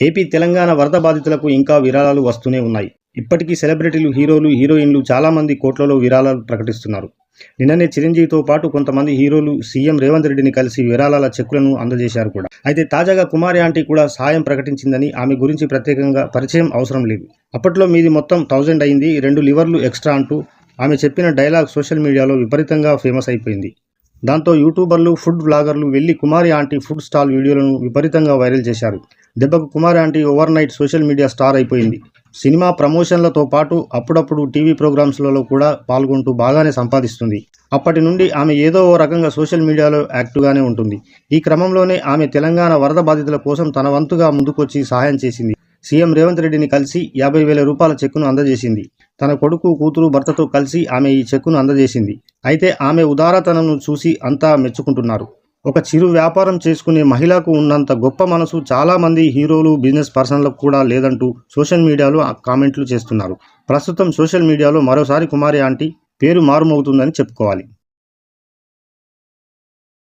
AP Telangana వరద బాధితులకు ఇంకా విరాళాలు వస్తూనే ఉన్నాయి. ఇప్పటికీ సెలబ్రిటీలు హీరోలు హీరోయిన్లు చాలామంది కోట్లలో విరాళాలు ప్రకటిస్తున్నారు. నిన్ననే చిరంజీవితో పాటు కొంతమంది హీరోలు సీఎం రేవంత్ రెడ్డిని కలిసి విరాళాల చెక్కులను అందజేశారు కూడా. అయితే తాజాగా కుమారి ఆంటీ కూడా సాయం ప్రకటించిందని ఆమె గురించి ప్రత్యేకంగా పరిచయం అవసరం లేదు. అప్పట్లో మీది మొత్తం థౌజండ్ అయింది రెండు లివర్లు ఎక్స్ట్రా అంటూ ఆమె చెప్పిన డైలాగ్ సోషల్ మీడియాలో విపరీతంగా ఫేమస్ అయిపోయింది. దాంతో యూట్యూబర్లు ఫుడ్ బ్లాగర్లు వెళ్ళి కుమారి ఆంటీ ఫుడ్ స్టాల్ వీడియోలను విపరీతంగా వైరల్ చేశారు. దెబ్బకు Kumar aunty overnight social media star అయిపోయింది. సినిమా ప్రమోషన్లతో పాటు అప్పుడప్పుడు టీవీ ప్రోగ్రామ్స్లలో కూడా పాల్గొంటూ బాగానే సంపాదిస్తుంది. అప్పటి నుండి ఆమె ఏదో ఓ రకంగా సోషల్ మీడియాలో యాక్టివ్గానే ఉంటుంది. ఈ క్రమంలోనే ఆమె తెలంగాణ వరద బాధితుల కోసం తన వంతుగా ముందుకొచ్చి సహాయం చేసింది. సీఎం రేవంత్ రెడ్డిని కలిసి యాభై వేల రూపాయల చెక్కును అందజేసింది. తన కొడుకు కూతురు భర్తతో కలిసి ఆమె ఈ చెక్కును అందజేసింది. అయితే ఆమె ఉదారతనను చూసి అంతా మెచ్చుకుంటున్నారు. ఒక చిరు వ్యాపారం చేసుకునే మహిళకు ఉన్నంత గొప్ప మనసు చాలామంది హీరోలు బిజినెస్ పర్సన్లకు కూడా లేదంటూ సోషల్ మీడియాలో ఆ కామెంట్లు చేస్తున్నారు. ప్రస్తుతం సోషల్ మీడియాలో మరోసారి కుమారి ఆంటీ పేరు మారుమవుతుందని చెప్పుకోవాలి.